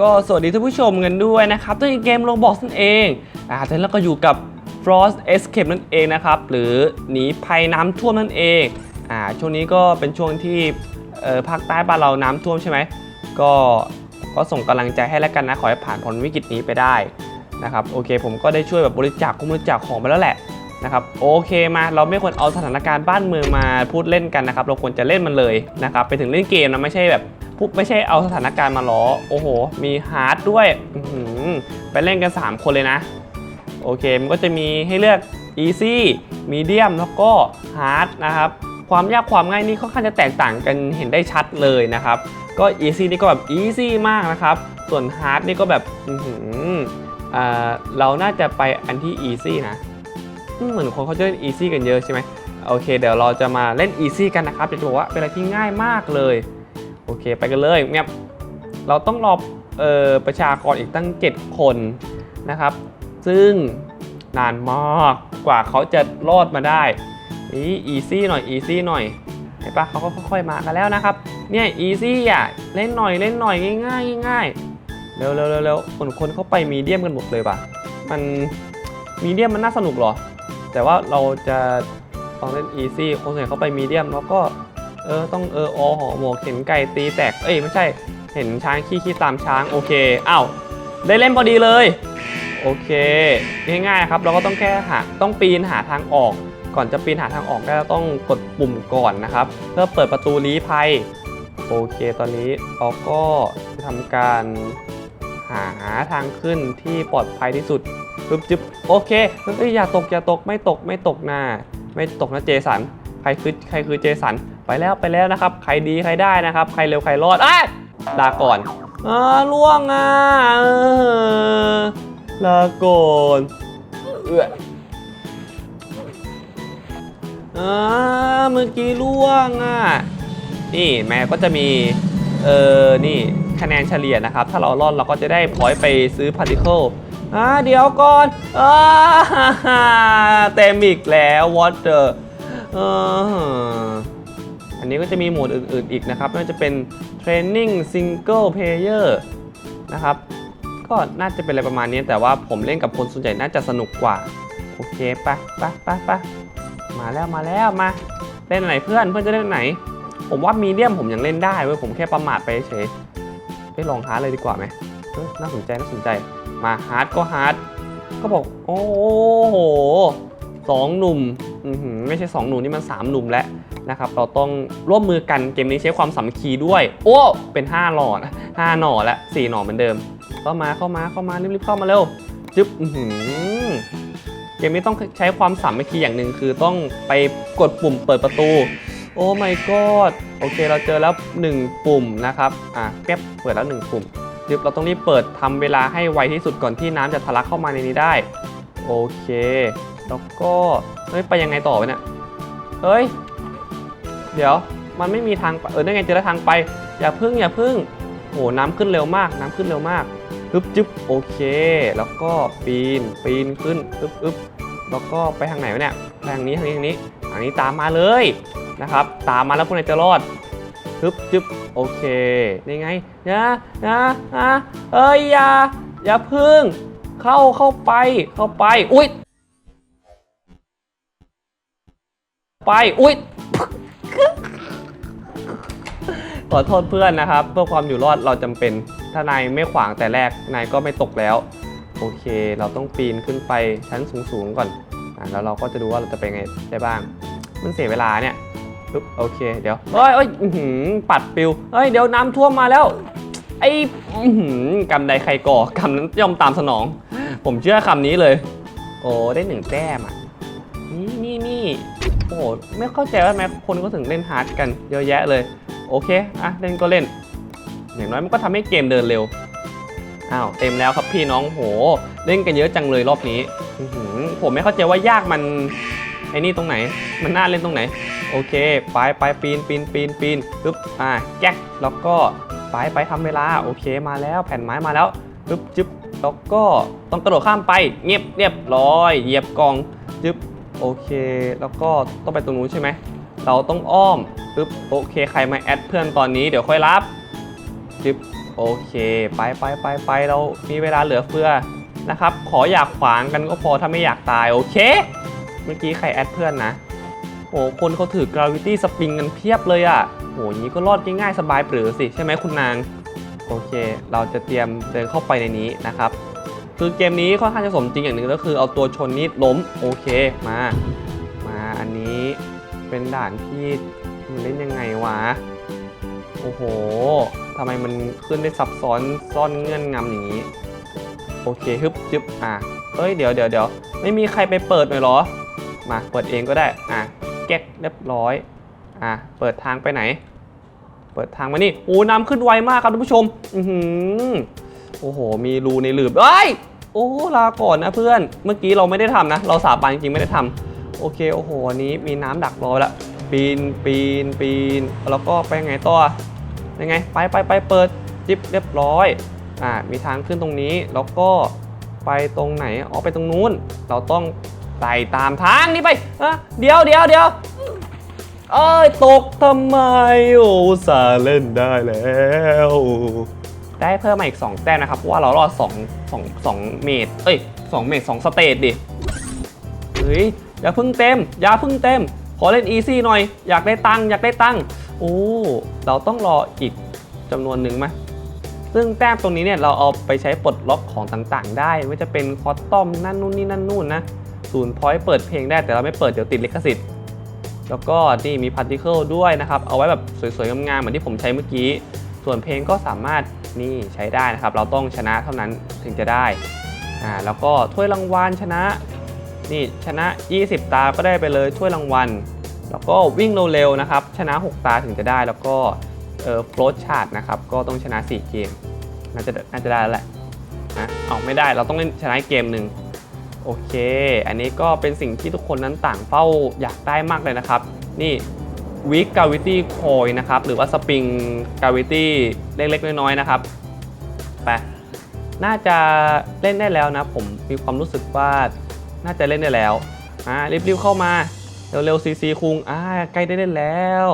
ก็สวัสดีท่านผู้ชมกันด้วยนะครับตัวเกมโลบอกนั่นเองอ่าตอนนี้เราก็อยู่กับ Frost Escape นั่นเองนะครับ หรือหนีภัยน้ำท่วมนั่นเองอ่าช่วงนี้ก็เป็นช่วงที่เอ่อภาคใต้บ้านเราน้ำท่วมใช่ไหมก็ก็ส่งกำลังใจให้แล้วกันนะ ขอให้ผ่านพ้นวิกฤตนี้ไปได้นะครับโอเค ผมก็ได้ช่วยแบบบริจาคคงบริจาคของไปแล้วแหละนะครับโอเคมาเราไม่ควรเอาสถานการณ์บ้านเมืองมาพูดเล่นกันนะครับ เราควรจะเล่นมันเลยนะครับไปถึงเล่นเกมนะไม่ใช่แบบ ปุ๊บไม่ใช่เอาสถานการณ์มาล้อ โอ้โห มีฮาร์ดด้วยอืไปเล่นกัน 3 คนเลยนะ โอเค มันก็จะมีให้เลือก easy medium แล้วก็ hard นะครับ ความยากความง่ายนี่ค่อนข้างจะแตกต่างกันเห็นได้ชัดเลยนะครับ ก็ easy นี่ก็แบบ easy มากนะครับ ส่วน hard นี่ก็แบบอื้อเราน่าจะไปอันที่ easy นะ เหมือนคนเขาจะเล่น easy กันเยอะใช่ไหมโอเค เดี๋ยวเราจะมาเล่น easy กันนะครับจะบอกว่าเป็นอะไรที่ง่ายมากเลย โอเค ไปกันเลยเนี่ยเราต้องรอออประชากรอีกตั้ง 7 คนนะครับ ซึ่งนานมากกว่าเขาจะรอดมาได้นี่อีซี่หน่อยอีซี่หน่อยเห็นปะเขาก็ค่อยๆมากันแล้วนะครับ เนี่ยอีซี่อะเล่นหน่อยเล่นหน่อยง่ายๆง่ายๆเร็วเร็วเร็วเร็วคนคนเข้าไปมีเดียมกันหมดเลยปะมันมีเดียมมันน่าสนุกเหรอ แต่ว่าเราจะลองเล่นอีซี่คนส่วนใหญ่เข้าไปมีเดียมแล้วก็ เออต้องเอออหอหมวกเห็นไก่ตีแตก เอ้ยไม่ใช่ เห็นช้างขี้ขี้ตามช้างโอเคอ้าวได้เล่นพอดีเลย โอเค ง่ายๆครับเราก็ต้องแค่หาต้องปีนหาทางออก ก่อนจะปีนหาทางออกก็ต้องกดปุ่มก่อนนะครับ เพื่อเปิดประตูลี้ภัยโอเคตอนนี้เราก็ทำการหาทางขึ้นที่ปลอดภัยที่สุดปึ๊บจึ๊บโอเคเอ้ยอย่าตกอย่าตกไม่ตกไม่ตกนะไม่ตกนะเจสัน ใครคือใครคือเจสันไปแล้วไปแล้วนะครับ ใครดีใครได้นะครับ ใครเร็วใครรอดอ้ยลาก่อนอ่าล่วงอะลาก่อนเอื้ออ่าเมื่อกี้ล่วงอะนี่แม่ก็จะมีเออนี่คะแนนเฉลี่ยนะครับ ถ้าเรารอดเราก็จะได้พอยไปซื้อพาร์ติเคิลอ่าเดี๋ยวก่อนอ่าเต็มอีกแล้ววอเตอร์ เอออันนี้ก็จะมีโหมดอื่นๆอีกนะครับไม่ว่าจะเป็น Training Single Player นะครับ ก็น่าจะเป็นอะไรประมาณนี้ แต่ว่าผมเล่นกับคนส่วนใหญ่น่าจะสนุกกว่า โอเคไปไปไปไปมาแล้วมาแล้วมา เล่นไหนเพื่อนเพื่อนจะเล่นไหน ผมว่ามีเดียมผมยังเล่นได้เว้ยผมแค่ประมาทไปเฉยไปลองฮาร์ดเลยดีกว่าไหมเออน่าสนใจน่าสนใจมาฮาร์ดก็ฮาร์ดก็บอก โอ้โหสองหนุ่ม ไม่ใช่สองหนุ่มนี่มันสามหนุ่มแล้วนะครับเราต้องร่วมมือกันเกมนี้ใช้ความสามัคคีด้วย โอ้ เป็นห้าหลอดห้าหน่อแล้วสี่หน่อเหมือนเดิม เข้ามาเข้ามาเข้ามารีบๆเข้ามาเร็วจึ๊บอืเกมนี้ต้องใช้ความสามัคคีอย่างหนึ่งคือต้องไปกดปุ่มเปิดประตู โอ้ my god โอเคเราเจอแล้ว 1 ปุ่มนะครับอะแก๊บเปิดแล้ว 1 ปุ่มจึ๊บเราต้องรีบเปิดทำเวลาให้ไวที่สุดก่อนที่น้ำจะทะลักเข้ามาในนี้ได้ โอเค แล้วก็เฮ้ยไปยังไงต่อวะเนี่ยเฮ้ย เดี๋ยวมันไม่มีทางเออได้ไงเจอแล้วทางไป อย่าพึ่งอย่าพึ่งโอ้น้ำขึ้นเร็วมาก น้ำขึ้นเร็วมากอึ๊บจึ๊บโอเค แล้วก็ปีนปีนขึ้นอึ๊บอึ๊บแล้วก็ไปทางไหนวะเนี่ยไปทางนี้ทางนี้ทางนี้ทางนี้ตามมาเลยนะครับ ตามมาแล้วพวกนายจะรอดฮึบจึ๊บโอเคนี่ไงนะนะนะเอ้ยอย่าอย่าพึ่ง เข้าเข้าไปเข้าไปอุ้ย ไป อุ้ย ขอโทษเพื่อนนะครับ เพื่อความอยู่รอดเราจำเป็น ถ้านายไม่ขวางแต่แรก นายก็ไม่ตกแล้ว โอเค เราต้องปีนขึ้นไปชั้นสูงๆก่อนอะแล้วเราก็จะดูว่าเราจะไปไงได้บ้าง มันเสียเวลาเนี่ยปึ๊บโอเค เดี๋ยวเฮ้ยเอ้ยอื้อหือปัดปิวเฮ้ย เดี๋ยวน้ำท่วมมาแล้ว ไอ้อื้อหือกำใดใครก่อกำนั้นย่อมตามสนอง ผมเชื่อคำนี้เลย โอ้ ได้หนึ่งแต้มอะ นี่นี่นี่ โอ้โหไม่เข้าใจว่าทำไมคนก็ถึงเล่นฮาร์ดกันเยอะแยะเลย โอเคอะเล่นก็เล่น อย่างน้อยมันก็ทำให้เกมเดินเร็ว อ้าวเต็มแล้วครับพี่น้องโห เล่นกันเยอะจังเลยรอบนี้ผมไม่เข้าใจว่ายากมันไอ้นี่ตรงไหน มันน่าเล่นตรงไหน โอเค ไปไปปีนปีนปีนปีนปึ๊บอ่าแก๊กแล้วก็ไปไปทำเวลาโอเคมาแล้วแผ่นไม้มาแล้วปึ๊บจึ๊บแล้วก็ต้องกระโดดข้ามไปเงียบเรียบร้อยเหยียบกองจึ๊บ โอเค แล้วก็ต้องไปตรงนู้นใช่ไหม เราต้องอ้อมปึ๊บโอเค ใครมาแอดเพื่อนตอนนี้เดี๋ยวค่อยรับจึ๊บโอเค ไปไปไปไปเรามีเวลาเหลือเฟือนะครับ ขออยากขวางกันก็พอถ้าไม่อยากตาย โอเค เมื่อกี้ใครแอดเพื่อนนะโอ้คนเขาถือกราวิตี้สปริงกันเพียบเลยอะ่ะโหอย่างนี้ก็รอดง่ายๆสบายปรือสิ ใช่ไหมคุณนาง โอเค เราจะเตรียมเดินเข้าไปในนี้นะครับ คือเกมนี้ค่อนข้างจะสมจริงอย่างหนึ่งก็คือเอาตัวชนนี้ล้มโอเคมา มาอันนี้เป็นด่านที่มันเล่นยังไงวะ โอ้โหทำไมมันขึ้นได้ซับซ้อนซ่อนเงื่อนงำอย่างนี้ โอเคฮึบจึบอะเอ้ยเดี๋ยวเดี๋ยวเดี๋ยวไม่มีใครไปเปิดหน่อยหรอ มาเปิดเองก็ได้อะแก๊กเรียบร้อยอะเปิดทางไปไหน เปิดทางมานี่โอ้น้ำขึ้นไวมากครับท่านผู้ชม อือหือโอ้โห มีรูในหลืบเอ้ย โอ้ลาก่อนนะเพื่อน เมื่อกี้เราไม่ได้ทำนะ เราสาบานจริงไม่ได้ทำโอเคโอ้โหอันนี้มีน้ำดักรอแล้วปีนปีนปีนแล้วก็ไปไงต่อยังไงไปไปไปเปิดจิ๊บเรียบร้อยอ่ามีทางขึ้นตรงนี้แล้วก็ไปตรงไหนอ๋อไปตรงนู้น เราต้องไต่ตามทางนี้ไปอะเดี๋ยวเดี๋ยวเดี๋ยวเอ้ยตกทำไมโอ้สาเล่นได้แล้ว ได้เพิ่มมาอีก 2 แต้มนะครับเพราะว่าเรารอด2 2 2เมตร เอ้ย2เมตร2สเตจดิเฮ้ยอย่าพึ่งเต็ม อย่าพึ่งเต็ม ขอเล่นอีซี่หน่อย อยากได้ตังอยากได้ตังโอ้เราต้องรออีกจำนวนหนึ่งไหมซึ่งแต้มตรงนี้เนี่ยเราเอาไปใช้ปลดล็อกของต่างๆ ได้ไม่ว่าจะเป็นคอตตอมนั่นนู่นนี่นั่นนู่นนะศูนย์พอยต์เปิดเพลงได้แต่เราไม่เปิดเดี๋ยวติดลิขสิทธิ์แล้วก็นี่มีพาร์ติเคิลด้วยนะครับ เอาไว้แบบสวยๆงามๆเหมือนที่ผมใช้เมื่อกี้ ส่วนเพลงก็สามารถ นี่ใช้ได้นะครับ เราต้องชนะเท่านั้นถึงจะได้อ่าแล้วก็ถ้วยรางวัลชนะนี่ชนะ 20 ตาก็ได้ไปเลยถ้วยรางวัล แล้วก็วิ่งเร็วๆนะครับ ชนะ 6 ตาถึงจะได้แล้วก็เออโฟลชาร์ดนะครับก็ต้องชนะ 4 เกมน่าจะน่าจะได้แล้วแหละนะเอาไม่ได้เราต้องเล่นชนะเกมหนึ่งโอเค อันนี้ก็เป็นสิ่งที่ทุกคนนั้นต่างเป้าอยากได้มากเลยนะครับ นี่ วิกกาวิตี้คอยนะครับ หรือว่าสปริงกาวิตี้เล็ก ๆ น้อยๆนะครับไปน่าจะเล่นได้แล้วนะ ผมมีความรู้สึกว่าน่าจะเล่นได้แล้วอ่ารีบๆเข้ามา เร็วๆซีซีคุงอ่าใกล้ได้เล่นแล้ว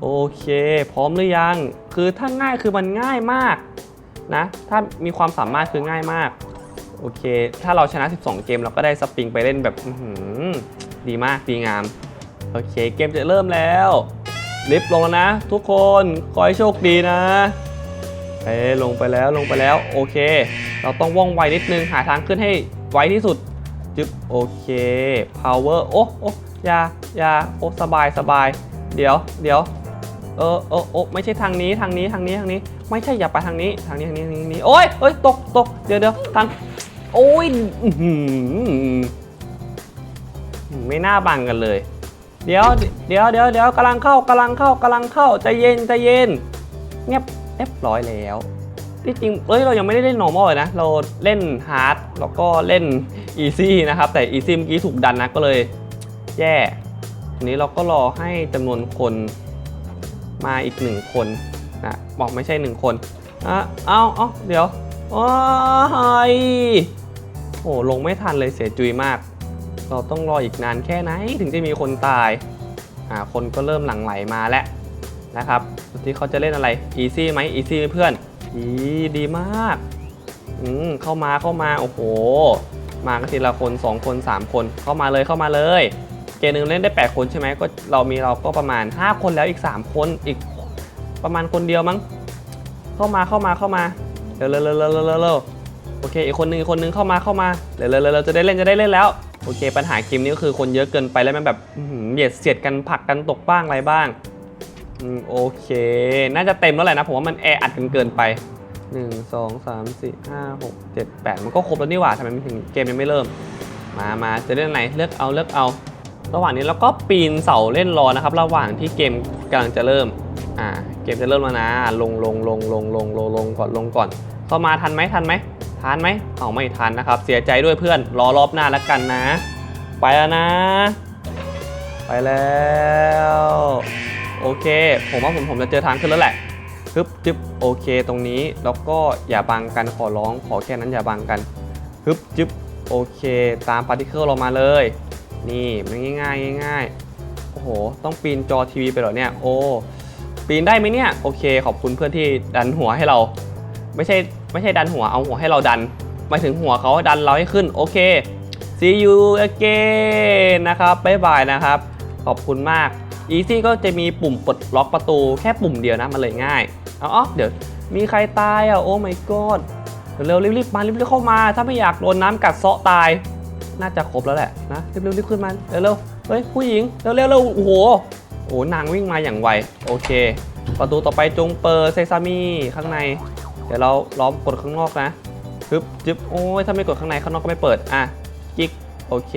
โอเค พร้อมหรือยัง คือถ้าง่ายคือมันง่ายมากนะ ถ้ามีความสามารถคือง่ายมาก โอเค ถ้าเราชนะ 12 เกมเราก็ได้สปริงไปเล่นแบบดีมากดีงาม โอเคเกมจะเริ่มแล้ว ลิฟต์ลงแล้วนะ ทุกคนขอให้โชคดีนะเอ้ลงไปแล้วลงไปแล้ว โอเค เราต้องว่องไวนิดนึงหาทางขึ้นให้ไวที่สุดจึ๊บโอเค power โอ้โอ้ยายาโอ้สบายสบาย เดี๋ยวเดี๋ยวเออเออโอ้ไม่ใช่ทางนี้ทางนี้ทางนี้ทางนี้ ไม่ใช่อย่าไปทางนี้ทางนี้ทางนี้ทางนี้โอ้ยเอ้ยตกตกเดี๋ยวเดี๋ยวทางโอ้ยไม่น่าบังกันเลย เดี๋ยวเดี๋ยวเดี๋ยวเดี๋ยวกำลังเข้ากำลังเข้ากำลังเข้าใจเย็นใจเย็นเงียบเรียบร้อยแล้วที่จริงเอ้ยเรายังไม่ได้เล่น normal เลยนะ เราเล่น hard แล้วก็เล่น easy นะครับ แต่ easy เมื่อกี้ถูกดันนะก็เลยแย่ทีนี้เราก็รอให้จำนวนคนมาอีกหนึ่งคนนะบอกไม่ใช่หนึ่งคนอะเอาเอาเดี๋ยวโอ้ยโอ้ลงไม่ทันเลยเสียจุยมาก เราต้องรออีกนานแค่ไหนถึงจะมีคนตายอ่าคนก็เริ่มหลั่งไหลมาแล้วนะครับดูที่เขาจะเล่นอะไร easy ไหม easy ไหมเพื่อนอีดีมากอืมเข้ามาเข้ามาโอ้โห มากันทีละคน 2 คน 3 คนเข้ามาเลยเข้ามาเลย เกมหนึ่งเล่นได้ 8 คนใช่ไหมก็เรามีเราก็ประมาณ 5 คนแล้วอีก 3 คนอีกประมาณคนเดียวมั้งเข้ามาเข้ามาเข้ามาเร็วเร็วเร็วเร็วเร็วเร็วโอเคอีกคนนึงอีกคนนึงเข้ามาเข้ามาเร็วเร็วเร็วเร็วจะได้เล่นจะได้เล่นแล้ว โอเค ปัญหาเกมนี้ก็คือคนเยอะเกินไปแล้วมันแบบอื้อหือเบียดเสียดกันผลักกันตกบ้างอะไรบ้างอโอเค น่าจะเต็มแล้วแหละนะ ผมว่ามันแออัดกันเกินไป 1 2 3 4 5 6 7 8 มันก็ครบแล้วนี่หว่าทำไมไม่ถึงเกมยังไม่เริ่ม มามาจะเล่นไหนเลือกเอาเลือกเอา ระหว่างนี้เราก็ปีนเสาเล่นรอนะครับ ระหว่างที่เกมกำลังจะเริ่ม อ่า เกมจะเริ่มแล้วนะ ลงลงลงลงลงลงลงก่อนลงก่อน เข้ามาทันไหมทันไหม ทันไหมเอาไม่ทันนะครับ เสียใจด้วยเพื่อน รอรอบหน้าแล้วกันนะ ไปแล้วนะ ไปแล้ว โอเค ผมว่าผมผมจะเจอทางขึ้นแล้วแหละฮึบจึบโอเคตรงนี้ แล้วก็อย่าบังกันขอร้อง ขอแค่นั้นอย่าบังกันฮึบจึบโอเค ตามพาร์ติเคิลเรามาเลย นี่มันง่ายๆง่ายๆโอ้โห ต้องปีนจอทีวีไปเหรอเนี่ย โอ้ ปีนได้ไหมเนี่ย โอเค ขอบคุณเพื่อนที่ดันหัวให้เรา ไม่ใช่ ไม่ใช่ดันหัวเอาหัวให้เราดันหมายถึงหัวเขาดันเราให้ขึ้น โอเค see you again นะครับบ๊ายบายนะครับ ขอบคุณมาก Easy ก็จะมีปุ่มปลดล็อกประตูแค่ปุ่มเดียวนะมันเลยง่ายเอาอ๋อเดี๋ยวมีใครตายอะโอ้ my god เร็วรีบๆมารีบๆเข้ามา ถ้าไม่อยากโดนน้ำกัดเซาะตาย น่าจะครบแล้วแหละนะเร็วๆรีบขึ้นมาเร็วๆเฮ้ยผู้หญิงเร็วๆเร็วโอ้โหโอ้โหนางวิ่งมาอย่างไวโอเค ประตูต่อไปจงเปิดเซซามิข้างใน ดี๋ยวเราล้อมกดข้างนอกนะจึ๊บจึ๊บโอ้ยถ้าไม่กดข้างในข้างนอกก็ไม่เปิดอะกิ๊กโอเค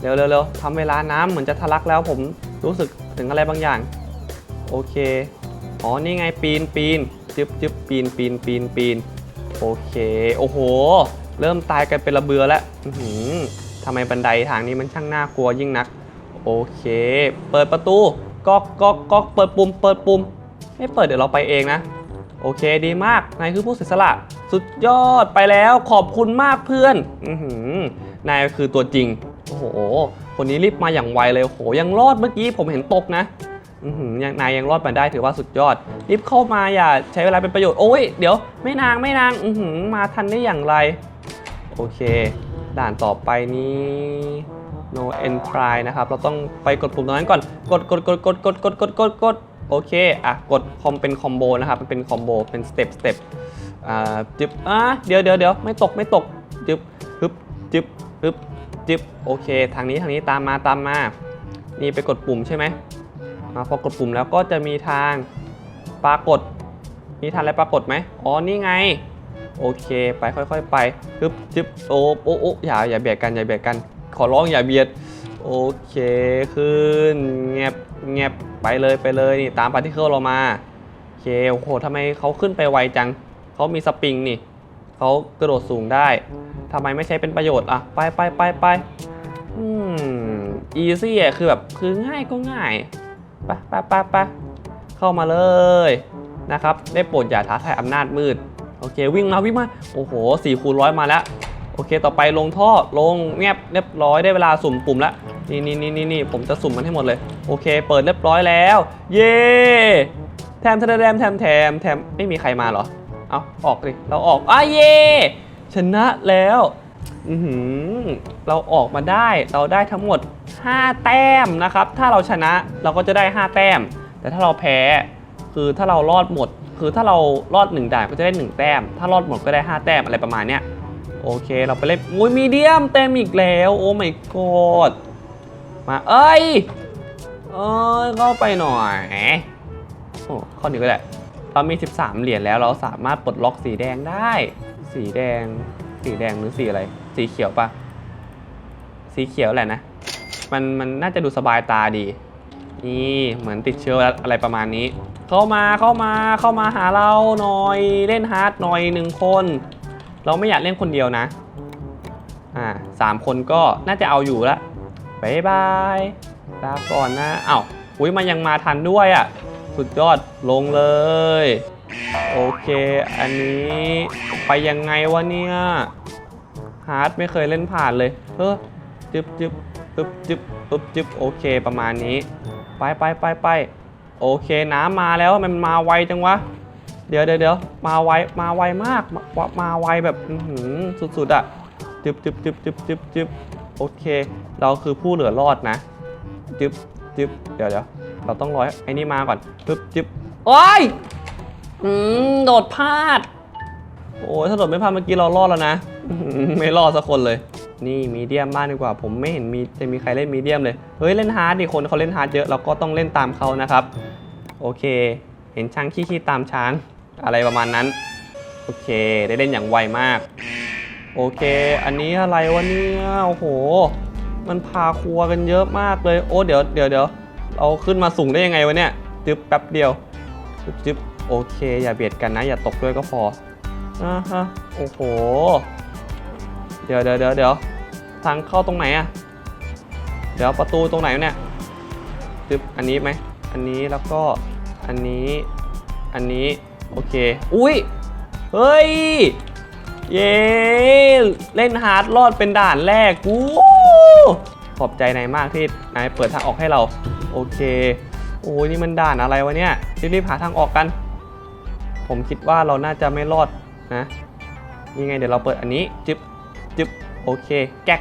เร็วเร็วเร็วทำเวลาน้ำเหมือนจะทะลักแล้วผมรู้สึกถึงอะไรบางอย่าง โอเคอ๋อนี่ไงปีนปีนจึ๊บจึ๊บปีนปีนปีนปีนโอเคโอ้โห เริ่มตายกันเป็นระเบือแล้วหือทำไมบันไดทางนี้มันช่างน่ากลัวยิ่งนัก โอเค เปิดประตูก๊อกก๊อกก๊อกเปิดปุ่มเปิดปุ่มไม่เปิดเดี๋ยวเราไปเองนะ โอเคดีมากนายคือผู้เสียสละ สุดยอดไปแล้วขอบคุณมากเพื่อนอืนายคือตัวจริง โอ้โห คนนี้รีบมาอย่างไวเลยโอ้โหยังรอดเมื่อกี้ผมเห็นตกนะยังนายยังรอดมาได้ถือว่าสุดยอด รีบเข้ามาอย่าใช้เวลาเป็นประโยชน์โอ้ยเดี๋ยวไม่นางไม่นางมาทันได้อย่างไร โอเค ด่านต่อไปนี้ no entry นะครับ เราต้องไปกดปุ่มตรงนั้นก่อน กดกดกดกดกดกดกดกด โอเค อะ กดคอมเป็นคอมโบนะครับ มันเป็นคอมโบ เป็นสเต็ปสเต็ปอ่าจึบอะเดี๋ยวเดี๋ยวเดี๋ยวไม่ตกไม่ตก จึบฮึบจึบฮึบจึบโอเค ทางนี้ทางนี้ตามมาตามมา นี่ไปกดปุ่มใช่ไหมอ่าพอกดปุ่มแล้วก็จะมีทางปรากฏ มีทางอะไรปรากฏไหมอ๋อ นี่ไง โอเค ไปค่อยๆ ไปฮึบจึบโอ้โอ้โอ้อย่าอย่าเบียดกันอย่าเบียดกัน ขอร้องอย่าเบียด โอเคขึ้นแงบแงบไปเลยไปเลยนี่ตามปาร์ติเคิลเรามาโอเคโอ้โหทำไมเขาขึ้นไปไวจังเขามีสปริงนี่เขากระโดดสูงได้ทำไมไม่ใช้เป็นประโยชน์อะไปไปไปไปอืมอีซี่อะคือแบบคือง่ายก็ง่ายไปไปไปไปเข้ามาเลยนะครับได้โปรดอย่าท้าทายอำนาจมืดโอเควิ่งมาวิ่งมาโอ้โห4คูณร้อยมาแล้วโอเค ต่อไปลงท่อลงเงียบเรียบร้อยได้เวลาสุ่มปุ่มแล้ว นี่นี่นี่นี่นี่ผมจะสุ่มมันให้หมดเลย โอเค เปิดเรียบร้อยแล้ว เย้แถมแถมแถมแถมแถมแถมไม่มีใครมาเหรอ เอาออกดิเราออกอ้าเย่ชนะแล้วอือหือเราออกมาได้เราได้ทั้งหมด 5 แต้มนะครับ ถ้าเราชนะเราก็จะได้ 5 แต้ม แต่ถ้าเราแพ้คือถ้าเรารอดหมด คือถ้าเรารอด 1ด่านก็จะได้ 1 แต้ม ถ้ารอดหมดก็ได้ 5 แต้มอะไรประมาณเนี้ยโอเค เราไปเล่นอุ้ยมีเดียมเต็มอีกแล้ว โอ้ my god มา เอ้ย เอ้ยเข้าไปหน่อยโอ้ข้อนี้ก็ได้ เรามี 13 เหรียญแล้วเราสามารถปลดล็อกสีแดงได้ สีแดง สีแดงหรือสีอะไร สีเขียวปะสีเขียวแหละนะ มัน มันน่าจะดูสบายตาดี นี่เหมือนติดเชื้ออะไรประมาณนี้ เข้ามา เข้ามา เข้ามาหาเราหน่อย เล่นฮาร์ดหน่อยหนึ่งคน เราไม่อยากเล่นคนเดียวนะ อ่าสามคนก็น่าจะเอาอยู่ละ บายบายลาก่อนนะอ้าวอุ้ยมันยังมาทันด้วยอะ สุดยอดลงเลย โอเค อันนี้ไปยังไงวะเนี่ย ฮาร์ดไม่เคยเล่นผ่านเลย เออจึบจึบปึ๊บจึบปึ๊บจึบโอเคประมาณนี้ ไปไปไปไปโอเคน้ำมาแล้วมันมาไวจังวะ เดี๋ยวเดี๋ยวเดี๋ยวมาไวมาไวมากมามาไวแบบหือสุดๆอะจึบจึบจึบจึบจึบจึบ โอเค เราคือผู้เหลือรอดนะจึบจึบเดี๋ยวเดี๋ยวเราต้องรอให้ไอ้นี่มาก่อนจึ๊บจึบโอ้ยอืมโดดพลาด โอ้ยถ้าโดดไม่พลาดเมื่อกี้เรารอดแล้วนะ ไม่รอดสักคนเลย นี่มีเดียมบ้างดีกว่า ผมไม่เห็นมีจะมีใครเล่นมีเดียมเลย เฮ้ยเล่นฮาร์ดดิคนเขาเล่นฮาร์ดเยอะเราก็ต้องเล่นตามเขานะครับ โอเค เห็นช้างขี้ๆตามช้างอะไรประมาณนั้น โอเค ได้เล่นอย่างไวมาก โอเค อันนี้อะไรวะเนี่ยโอ้โห มันพาครัวกันเยอะมากเลย โอ้เดี๋ยวเดี๋ยวเดี๋ยวเราขึ้นมาสูงได้ยังไงวะเนี่ยจึ๊บแป๊บเดียวจึ๊บจึ๊บโอเค อย่าเบียดกันนะ อย่าตกด้วยก็พออ่าฮะโอ้โห เดี๋ยวเดี๋ยวเดี๋ยวเดี๋ยวทางเข้าตรงไหนอะเดี๋ยวประตูตรงไหนวะเนี่ยจึ๊บอันนี้ไหมอันนี้แล้วก็อันนี้ อันนี้ โอเค อุ้ย เฮ้ย เย้เล่นฮาร์ดรอดเป็นด่านแรกกูขอบใจนายมากที่นายเปิดทางออกให้เรา โอเค โอ้ยนี่มันด่านอะไรวะเนี่ยรีบๆหาทางออกกัน ผมคิดว่าเราน่าจะไม่รอดนะยังไงเดี๋ยวเราเปิดอันนี้จึ๊บจึ๊บโอเค แก๊ก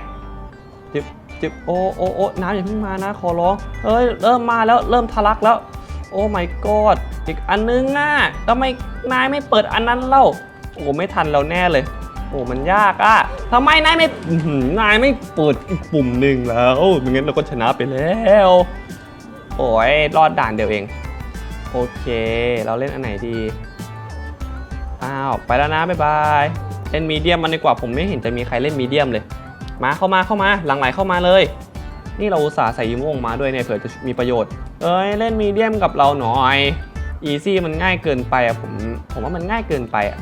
จึ๊บจึ๊บโอ้โอ้โอ้น้ำอย่าเพิ่งมานะขอร้องเฮ้ยเริ่มมาแล้วเริ่มทะลักแล้ว โอ้ my god อีกอันนึงอะทำไมนายไม่เปิดอันนั้นเล่า โอ้ไม่ทันเราแน่เลย โอ้มันยากอะทำไมนายไม่อื้อหือนายไม่เปิดอีกปุ่มหนึ่งแล้วไม่งั้นเราก็ชนะไปแล้ว โอ้ยรอดด่านเดียวเอง โอเค เราเล่นอันไหนดี อ้าว ไปแล้วนะ บ๊ายบาย เล่นมีเดียมมันดีกว่าผมไม่เห็นจะมีใครเล่นมีเดียมเลย มาเข้ามาเข้ามา หลังไหลเข้ามาเลย นี่เราอุตส่าห์ใส่ยิ้มวงมาด้วยเนี่ยเผื่อจะมีประโยชน์ เอ้ย เล่นมีเดียมกับเราหน่อย อีซี่มันง่ายเกินไปอะผม ผมว่ามันง่ายเกินไปอะ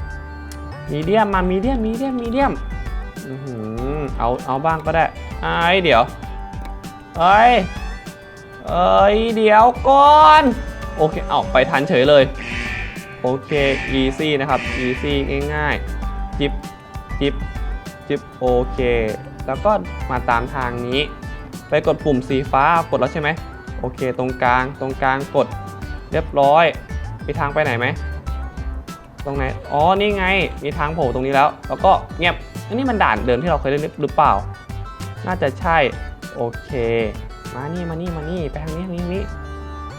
มีเดียมมามีเดียมมีเดียมมีเดียมอือหือเอาเอาบ้างก็ได้ไอ้ยเดี๋ยวเอ้ยเอ้ยเดี๋ยวก่อนโอเคเอาไปทันเฉยเลย โอเค easy นะครับ easy ง่ายๆ จิบจิบจิบโอเค แล้วก็มาตามทางนี้ ไปกดปุ่มสีฟ้ากดแล้วใช่ไหมโอเค ตรงกลางตรงกลางกดเรียบร้อยมีทางไปไหนไหม ตรงไหน อ๋อ นี่ไง มีทางโผล่ตรงนี้แล้ว แล้วก็เงียบอันนี้มันด่านเดิมที่เราเคยเล่นหรือเปล่า น่าจะใช่ โอเค มานี่ มานี่ มานี่ ไปทางนี้ทางนี้นี้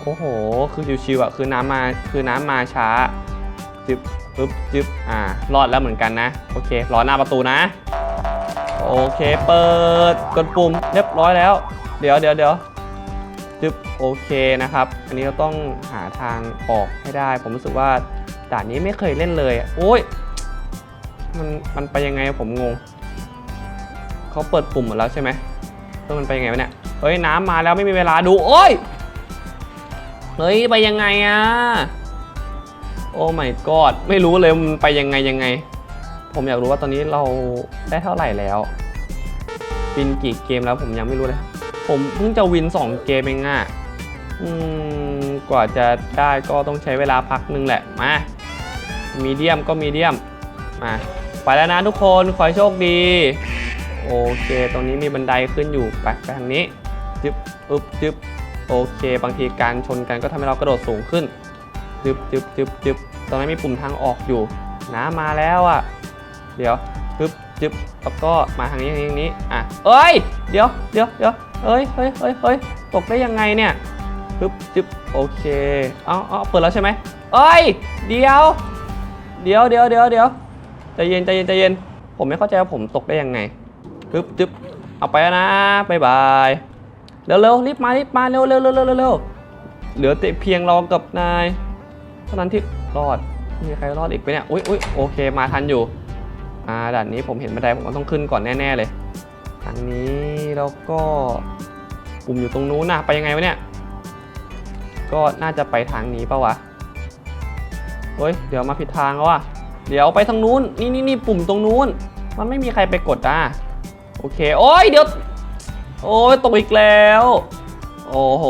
โอ้โห คือชิวๆอะ คือน้ำมา คือน้ำมาช้า จึบปึ๊บจึบอ่า รอดแล้วเหมือนกันนะ โอเค รอหน้าประตูนะ โอเค เปิด กดปุ่ม เรียบร้อยแล้ว เดี๋ยวเดี๋ยวเดี๋ยวจึบโอเคนะครับ อันนี้เราต้องหาทางออกให้ได้ ผมรู้สึกว่า ด่านนี้ไม่เคยเล่นเลยอะโอ้ยมันมันไปยังไงผมงงเขาเปิดปุ่มหมดแล้วใช่ไหมเออมันไปยังไงวะเนี่ยเฮ้ยน้ำมาแล้วไม่มีเวลาดูโอ้ยเฮ้ยไปยังไงอะโอ้ my god ไม่รู้เลยมันไปยังไงยังไง ผมอยากรู้ว่าตอนนี้เราได้เท่าไหร่แล้ว วินกี่เกมแล้วผมยังไม่รู้เลย ผมเพิ่งจะวิน 2 เกมเองอะอืมกว่าจะได้ก็ต้องใช้เวลาพักหนึงแหละ มา มีเดียมก็มีเดียมมาไปแล้วนะทุกคนขอให้โชคดี โอเค ตรงนี้มีบันไดขึ้นอยู่ไปไปทางนี้จึ๊บอึ๊บจึ๊บโอเค บางทีการชนกันก็ทำให้เรากระโดดสูงขึ้นจึ๊บจึ๊บจึ๊บจึ๊บตรงนั้นมีปุ่มทางออกอยู่น้ำมาแล้วอะ เดี๋ยวจึ๊บจึ๊บแล้วก็มาทางนี้ทางนี้ทางนี้อะเอ้ยเดี๋ยวเดี๋ยวเดี๋ยวเอ้ยเฮ้ยเฮ้ยเฮ้ยตกได้ยังไงเนี่ยจึ๊บจึ๊บโอเคเอาเอาเปิดแล้วใช่ไหมเอ้ยเดี๋ยว เดี๋ยวเดี๋ยวเดี๋ยวเดี๋ยวใจเย็นใจเย็นใจเย็น ผมไม่เข้าใจว่าผมตกได้ยังไงจึ๊บจึ๊บเอาไปนะบายบายเร็วๆรีบมารีบมาเร็วเร็วเร็วเร็วเร็วเร็วเหลือแต่เพียงเรากับนายเท่านั้นที่รอดมีใครรอดอีกไหมเนี่ยอุ้ยอุ้ยโอเคมาทันอยู่อ่าด่านนี้ผมเห็นบันไดผมก็ต้องขึ้นก่อนแน่ ๆเลยทางนี้แล้วก็ปุ่มอยู่ตรงนู้นนะไปยังไงวะเนี่ยก็น่าจะไปทางนี้ปะวะ เฮ้ย เดี๋ยวมาผิดทางแล้วอะเดี๋ยวไปทางนู้น นี่นี่นี่ปุ่มตรงนู้น มันไม่มีใครไปกดอะ โอเค โอ้ย เดี๋ยว โอ้ยตกอีกแล้ว โอ้โห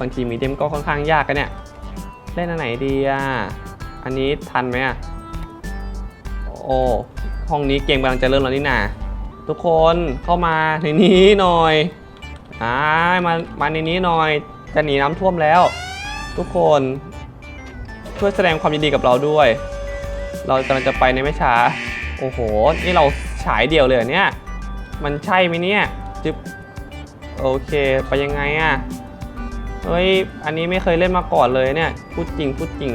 บางทีมีเดมก็ค่อนข้างยากกันเนี่ย เล่นอันไหนดีอะ อันนี้ทันไหมอะ โอ้ ห้องนี้เกมกำลังจะเริ่มแล้วนี่นาทุกคนเข้ามาในนี้หน่อยอ่ามา มาในนี้หน่อย จะหนีน้ำท่วมแล้ว ทุกคน ช่วยแสดงความยินดีกับเราด้วย เรากำลังจะไปในไม่ช้า โอ้โห นี่เราฉายเดียวเลยเนี่ย มันใช่ไหมเนี่ยจึ๊บโอเค ไปยังไงอะ่ะ เฮ้ย อันนี้ไม่เคยเล่นมาก่อนเลยเนี่ย พูดจริง พูดจริง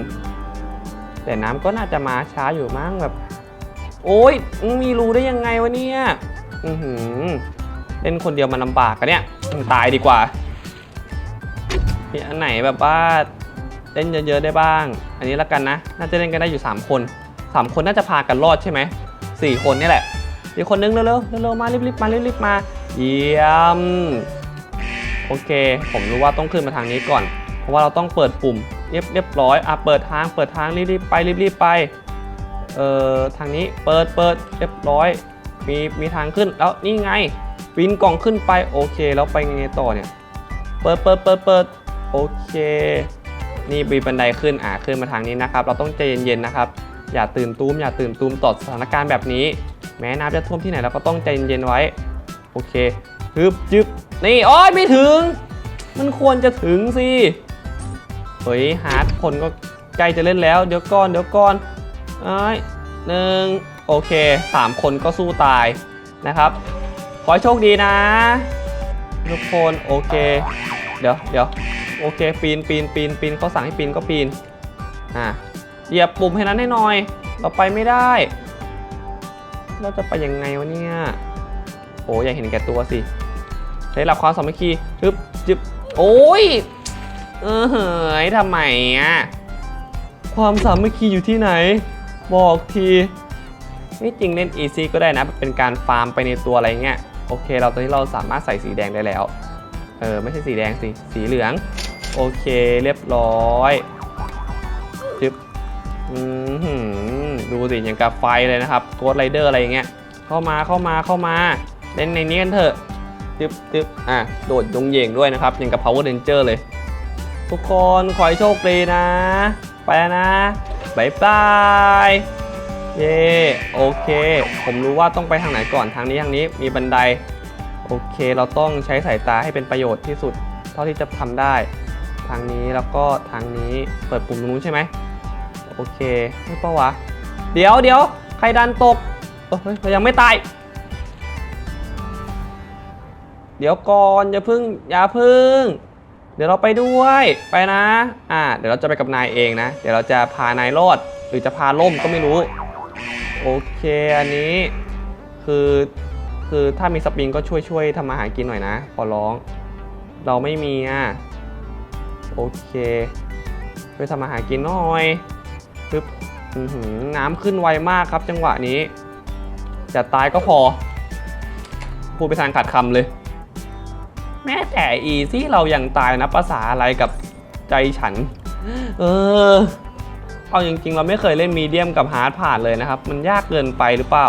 แต่น้ำก็น่าจะมาช้าอยู่มั้งแบบ โอ้ยมีรู้ได้ยังไงวะเนี่ย อือหือ เล่นคนเดียวมันลำบากอะเนี่ยตายดีกว่ามีอันไหนแบบว่า เล่นเยอะๆได้บ้าง อันนี้ละกันนะ น่าจะเล่นกันได้อยู่ 3 คน 3 คนน่าจะพากันรอดใช่ไหม4คนนี่แหละอีกคนนึงเร็วๆเร็วๆมารีบๆมารีบๆมาเยี่ยมโอเค ผมรู้ว่าต้องขึ้นมาทางนี้ก่อน เพราะว่าเราต้องเปิดปุ่มเรียบเรียบร้อยอะเปิดทางเปิดทางรีบๆไปรีบๆไปเอ่อทางนี้เปิดเปิดเรียบร้อย มีมีทางขึ้นแล้วนี่ไงวินกล่องขึ้นไปโอเค แล้วไปไงต่อเนี่ย เปิดเปิดเปิดเปิดโอเค นี่มีบันไดขึ้นอ่าขึ้นมาทางนี้นะครับ เราต้องใจเย็นๆนะครับ อย่าตื่นตูมอย่าตื่นตูมต่อสถานการณ์แบบนี้ แม้น้ำจะท่วมที่ไหนเราก็ต้องใจเย็นๆไว้ โอเคฮึบจึบนี่โอ้ยไม่ถึง มันควรจะถึงสิเฮ้ยฮาร์ดคนก็ใกล้จะเล่นแล้ว เดี๋ยวก่อนเดี๋ยวก่อนเอ้ยหนึ่งโอเคสามคนก็สู้ตายนะครับ ขอโชคดีนะ ทุกคนโอเค เดี๋ยวเดี๋ยวโอเคปีนปีนปีนปีนเขาสั่งให้ปีนก็ปีนอะเหยียบปุ่มให้นั้นให้หน่อย เราไปไม่ได้ เราจะไปยังไงวะเนี่ยโอ้อยากเห็นแก่ตัวสิใช้หลักความสามัคคีจึ๊บจึ๊บโอ้ยเออเฮ้ยทำไมอะความสามัคคีอยู่ที่ไหน บอกทีไม่จริงเล่น easy ก็ได้นะเป็นการฟาร์มไปในตัวอะไรเงี้ยโอเค เราตอนนี้เราสามารถใส่สีแดงได้แล้ว เออไม่ใช่สีแดงสิสีเหลือง โอเคเรียบร้อยจึ๊บอืมดูสิอย่างกับไฟเลยนะครับโกดไรเดอร์อะไรอย่างเงี้ยเข้ามาเข้ามาเข้ามา เล่นในนี้กันเถอะจึ๊บจึ๊บอะโดดยงเหยงด้วยนะครับอย่างกับ Power Ranger เลย ทุกคนขอให้โชคดีนะ ไปแล้วนะบายบายเย่โอเค ผมรู้ว่าต้องไปทางไหนก่อนทางนี้ทางนี้มีบันได โอเค เราต้องใช้สายตาให้เป็นประโยชน์ที่สุด เท่าที่จะทำได้ ทางนี้แล้วก็ทางนี้เปิดปุ่มตรงนู้นใช่ไหมโอเคไม่ปะวะ เดี๋ยวเดี๋ยวใครดันตกเอ้ยเฮ้ยเรายังไม่ตาย เดี๋ยวก่อนอย่าพึ่งอย่าพึ่ง เดี๋ยวเราไปด้วยไปนะอ่าเดี๋ยวเราจะไปกับนายเองนะ เดี๋ยวเราจะพานายรอด หรือจะพาล่มก็ไม่รู้ โอเคอันนี้คือ คือถ้ามีสปริงก็ช่วยช่วยทำอาหารกินหน่อยนะ ขอร้อง เราไม่มีอะ โอเค ช่วยทำอาหารกินหน่อยปึ๊บน้ำขึ้นไวมากครับ จังหวะนี้จะตายก็พอ พูดไปทางขาดคำเลย แม้แต่อีซี่เรายังตายนะภาษาอะไรกับใจฉัน เออ เอาจริงๆ เราไม่เคยเล่นมีเดียมกับฮาร์ดผ่านเลยนะครับ มันยากเกินไปหรือเปล่า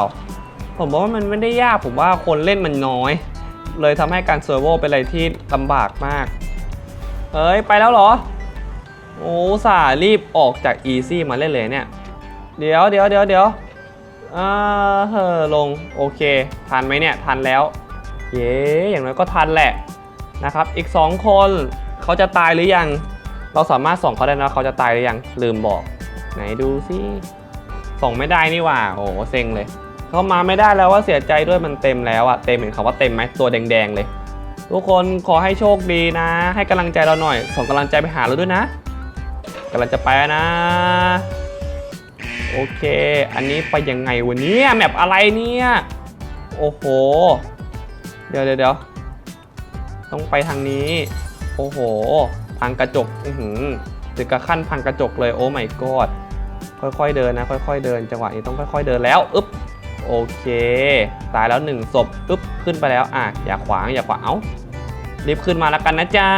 ผมว่ามันไม่ได้ยากผมว่าคนเล่นมันน้อย เลยทำให้การเซอร์โวเป็นอะไรที่ลำบากมาก เฮ้ย ไปแล้วเหรอ โอ้สารีบออกจาก Easy มาเล่นเลยเนี่ย เดี๋ยวเดี๋ยวเดี๋ยวเดี๋ยวอ่าเฮ้อลง โอเค ทันไหมเนี่ย ทันแล้ว เย้อย่างน้อยก็ทันแหละนะครับ อีก 2 คนเขาจะตายหรือยัง เราสามารถส่องเขาได้นะเขาจะตายหรือยังลืมบอก ไหนดูสิส่องไม่ได้นี่หว่า โอ้เซ็งเลย เขามาไม่ได้แล้วว่าเสียใจด้วยมันเต็มแล้วอะเต็มเห็นเขาว่าเต็มไหมตัวแดงๆเลย ทุกคนขอให้โชคดีนะ ให้กำลังใจเราหน่อย ส่งกำลังใจไปหาเราด้วยนะกำลังจะไปนะ โอเค อันนี้ไปยังไงวะเนี่ยแมปอะไรเนี่ยโอ้โห เดี๋ยวเดี๋ยวต้องไปทางนี้ โอ้โห พังกระจก อือหือถึงกับขั้นพังกระจกเลย โอ้ my god ค่อยๆเดินนะ ค่อยๆเดิน จังหวะนี้ต้องค่อยๆเดินแล้ว อึ๊บ โอเค ตายแล้วหนึ่งศพอึ๊บขึ้นไปแล้วอะอย่าขวางอย่าขวางเอ้ารีบขึ้นมาแล้วกันนะจ๊ะ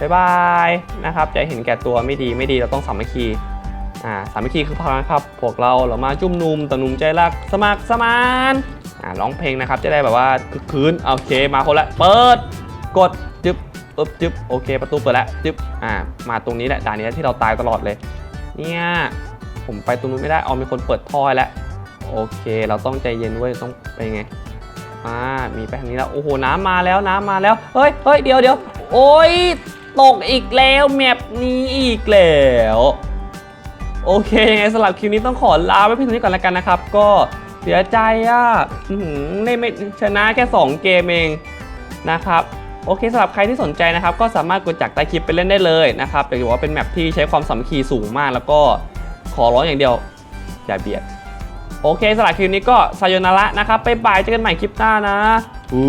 บ๊ายบายนะครับจะเห็นแก่ตัวไม่ดีไม่ดีเราต้องสามัคคีอ่าสามัคคีคือพลังครับพวกเราเรามาจุ่มนุมแต่หนุ่มใจรักสมัครสมานอ่าร้องเพลงนะครับจะได้แบบว่าคึกคืนโอเคมาคนละเปิด กดจึ๊บอึบจึ๊บโอเค ประตูเปิดแล้วจึ๊บอ่ามาตรงนี้แหละด่านนี้ที่เราตายตลอดเลย เนี่ยผมไปตรงนู้นไม่ได้เอามีคนเปิดท่อแล้ว โอเค เราต้องใจเย็นเว้ยต้องไปไงอ่ามีไปทางนี้แล้ว โอ้โห น้ำมาแล้ว น้ำมาแล้ว เฮ้ยเฮ้ยเดี๋ยวเดี๋ยวโอ้ย ตกอีกแล้วแมปนี้อีกแล้วโอเคยังไงสำหรับคลิปนี้ต้องขอลาไว้เพียงเท่านี้ก่อนแล้วกันนะครับ ก็เสียใจอะเล่นไม่ชนะแค่ 2 เกมเองนะครับ โอเคสำหรับใครที่สนใจนะครับ ก็สามารถกดจากใต้คลิปไปเล่นได้เลยนะครับแต่ถือว่าเป็นแมปที่ใช้ความสามัคคีสูงมาก แล้วก็ขอร้องอย่างเดียว อย่าเบียด โอเคสำหรับคลิปนี้ก็ซายโยนาระนะครับไปบายเจอกันใหม่คลิปหน้านะ อู้